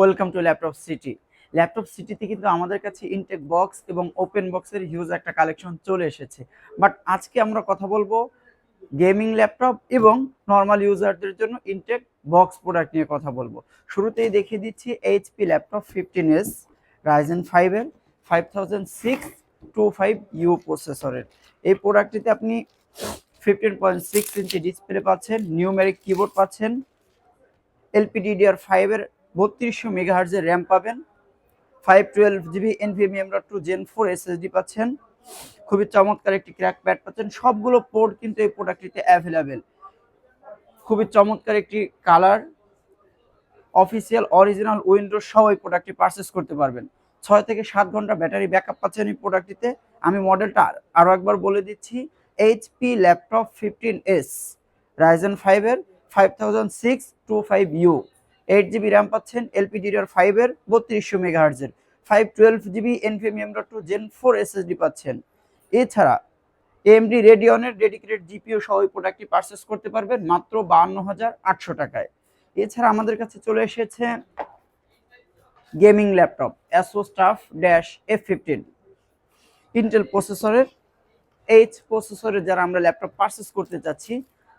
Welcome to laptop city laptop সিটিতে কিন্তু আমাদের কাছে ইনটেক বক্স এবং ওপেন বক্সের হিউজ একটা কালেকশন চলে এসেছে। বাট আজকে আমরা কথা বলব গেমিং ল্যাপটপ এবং নর্মাল ইউজারদের জন্য ইনটেক বক্স প্রোডাক্ট নিয়ে কথা বলব। শুরুতেই দেখিয়ে দিচ্ছি HP laptop fifteen S Ryzen ফাইভের five thousand six two five U প্রসেসরের এই প্রোডাক্টটিতে আপনি fifteen point six inch display পাচ্ছেন নিউমেরিক কিবোর্ড পাচ্ছেন এলপিডিডিআর ফাইভের বত্রিশশো মেগাহার্জের র্যাম পাবেন। ফাইভ টুয়েলভ জিবি এনভিএমই আমরা টু জেন ফোর এসএসডি পাচ্ছেন। খুবই চমৎকার একটি ক্র্যাক প্যাড পাচ্ছেন। সবগুলো পোর্ট কিন্তু এই প্রোডাক্টটিতে অ্যাভেলেবেল খুবই চমৎকার একটি কালার অফিসিয়াল অরিজিনাল উইন্ডোজ সহ এই প্রোডাক্টটি পারচেস করতে পারবেন। ছয় থেকে সাত ঘণ্টা ব্যাটারি ব্যাকআপ পাচ্ছেন এই প্রোডাক্টটিতে আমি মডেলটা আরও একবার বলে দিচ্ছি। HP laptop fifteen S Ryzen ফাইভের five thousand six two five U eight GB RAM পাচ্ছেন এলপিডিআর ফাইভের বত্রিশশো মেগাহার্জের five twelve GB NVMe dot two gen four SSD পাচ্ছেন। এছাড়া এমডি রেডিয়নের ডেডিকেটেড জিপিও সহ এই প্রোডাক্টটি পারচেস করতে পারবেন মাত্র বাহান্ন হাজার আটশো টাকায়। এছাড়া আমাদের কাছে চলে এসেছে gaming laptop Asus TUF dash F fifteen Intel প্রসেসরের এইচ প্রসেসরের যারা আমরা ল্যাপটপ পারচেস করতে চাচ্ছি,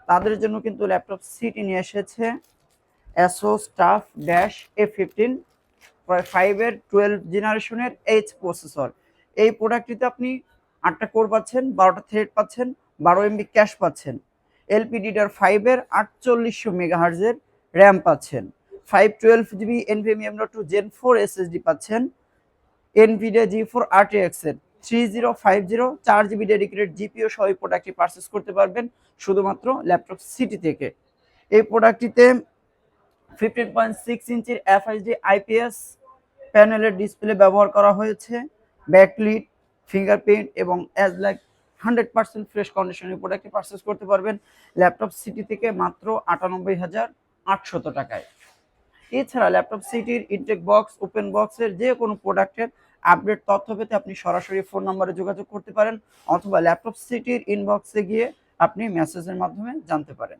তাদের জন্য কিন্তু ল্যাপটপ সিটি নিয়ে এসেছে Asus TUF dash A fifteen ফাইভের টুয়েলভ জেনারেশনের এইচ প্রসেসর এই প্রোডাক্টটিতে আপনি আটটা কোর পাচ্ছেন, বারোটা থ্রেড পাচ্ছেন, বারো এমবি ক্যাশ পাচ্ছেন। এলপিডিডার ফাইভের আটচল্লিশশো মেগাহার্জের র্যাম পাচ্ছেন। Five twelve GB NVM two gen four SSD পাচ্ছেন। এনভিডিয়া জি ফোর আরটিএক্স এর থ্রি জিরো ফাইভ জিরো চার জিবি ডেডিকেটেড জিপিও সহ এই প্রোডাক্টটি পারচেস করতে পারবেন শুধুমাত্র ল্যাপটপ সিটি থেকে। এই প্রোডাক্টটিতে ফিফটিন পয়েন্ট সিক্স ইঞ্চির এফআইডি আইপিএস প্যানেলের ডিসপ্লে ব্যবহার করা হয়েছে। ব্যাকলিট ফিঙ্গারপ্রিন্ট এবং as like hundred percent fresh কন্ডিশনের প্রোডাক্টটি পারচেস করতে পারবেন। ল্যাপটপ সিটি থেকে মাত্র আটানব্বই হাজার আটশত টাকায়। এছাড়া ল্যাপটপ সিটির ইনটেক বক্স ওপেন বক্সের যে কোনো প্রোডাক্টের আপডেট তথ্য পেতে আপনি সরাসরি ফোন নম্বরে যোগাযোগ করতে পারেন অথবা ল্যাপটপ সিটির ইনবক্সে গিয়ে আপনি মেসেজের মাধ্যমে জানতে পারেন।